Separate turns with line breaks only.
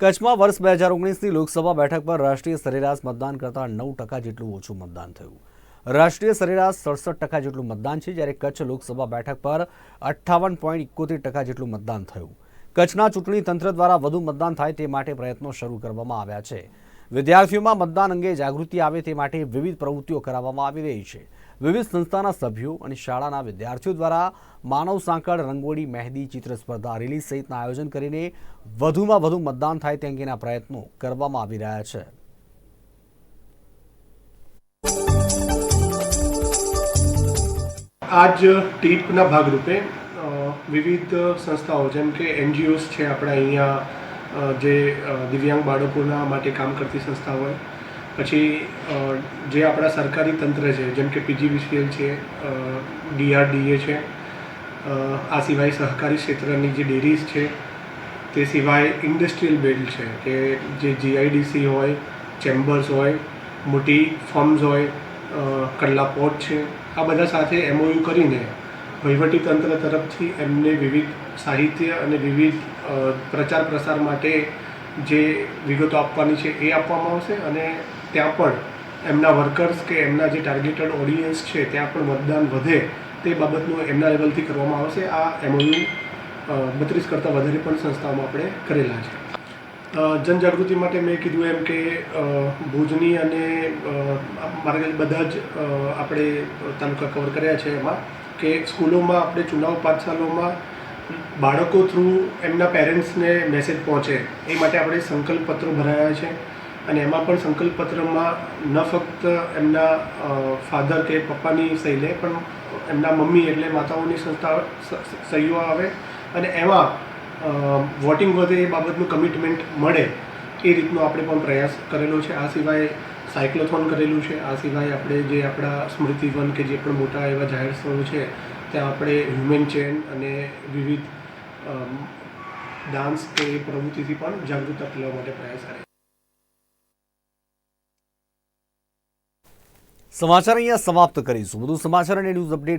કચ્છમાં વર્ષ બે હજાર ઓગણીસની લોકસભા બેઠક પર રાષ્ટ્રીય સરેરાશ મતદાન કરતાં નવ ટકા જેટલું ઓછું મતદાન થયું. રાષ્ટ્રીય સરેરાશ સડસઠ ટકા જેટલું મતદાન છે, જ્યારે કચ્છ લોકસભા બેઠક પર અઠ્ઠાવન પોઈન્ટ ઇકોતેર ટકા જેટલું મતદાન થયું. કચ્છના ચૂંટણી તંત્ર દ્વારા વધુ મતદાન થાય તે માટે પ્રયત્નો શરૂ કરવામાં આવ્યા છે. વિદ્યાર્થીઓમાં મતદાન અંગે જાગૃતિ આવે તે માટે વિવિધ પ્રવૃત્તિઓ કરાવવામાં આવી રહી છે. વિવિધ સંસ્થાના સભ્યો અને શાળાના વિદ્યાર્થીઓ દ્વારા માનવ સાંકળ રંગોળી, મહેંદી, ચિત્ર સ્પર્ધા, રેલી સહિતના આયોજન કરીને વધુમાં વધુ મતદાન થાય તે અંગેના પ્રયત્નો કરવામાં આવી રહ્યા છે.
આજ ટીપના ભાગરૂપે વિવિધ સંસ્થાઓ જેમ કે એનજીઓસ છે આપણા અહીંયા જે દિવ્યાંગ બાળકોના માટે કામ કરતી સંસ્થા હોય. પછી જે આપણા સરકારી તંત્ર છે, જેમ કે પીજીવીસીએલ છે ડીઆરડીએ છે આ સિવાય સહકારી ક્ષેત્રની જે ડેરીઝ છે, તે સિવાય ઇન્ડસ્ટ્રીયલ બેલ્ટ છે, કે જે જીઆઈડીસી હોય, ચેમ્બર્સ હોય, મોટી ફર્મ્સ હોય કડલા પોર્ટ છે, આ બધા સાથે એમઓયુ કરીને વહીવટી તંત્ર તરફથી એમને વિવિધ સાહિત્ય અને વિવિધ પ્રચાર પ્રસાર માટે જે વિગતો આપવાની છે એ આપવામાં આવશે અને ત્યાં પણ એમના વર્કર્સ કે એમના જે ટાર્ગેટેડ ઓડિયન્સ છે ત્યાં પણ મતદાન વધે તે બાબતનું એમના લેવલથી કરવામાં આવશે. આ એમઓયુ બત્રીસ કરતાં વધારે પણ સંસ્થાઓમાં આપણે કરેલા છે. જનજાગૃતિ માટે મેં કીધું એમ કે ભુજની અને મારા બધા જ આપણે તાલુકા કવર કર્યા છે એમાં. કે સ્કૂલોમાં આપણે ચુનાવ પાઠશાલાઓમાં બાળકો થ્રુ એમના પેરેન્ટ્સને મેસેજ પહોંચે, એ માટે આપણે સંકલ્પ પત્રો ભરાયા છે. અને એમાં પણ સંકલ્પ પત્રમાં ન ફક્ત એમના ફાધર કે પપ્પાની સહી લે, પણ એમના મમ્મી એટલે માતાઓની સંસ્થા સહીઓ આવે. અને એમાં વોટિંગ વધે એ બાબતનું કમિટમેન્ટ મળે, એ રીતનો આપણે પણ પ્રયાસ કરેલો છે. આ સિવાય સાયક્લોથોન કરેલું છે. આ સિવાય આપણે જે આપણા સ્મૃતિવન કે જે પણ મોટા એવા જાહેર સ્થળો છે, ત્યાં આપણે હ્યુમન ચેન અને વિવિધ ડાન્સ કે એ પ્રવૃત્તિથી પણ જાગૃતતા ફેલાવવા માટે પ્રયાસ કરે
સમાચાર અહીંયા સમાપ્ત કરીશું. બધું સમાચાર અને ન્યૂઝ અપડેટ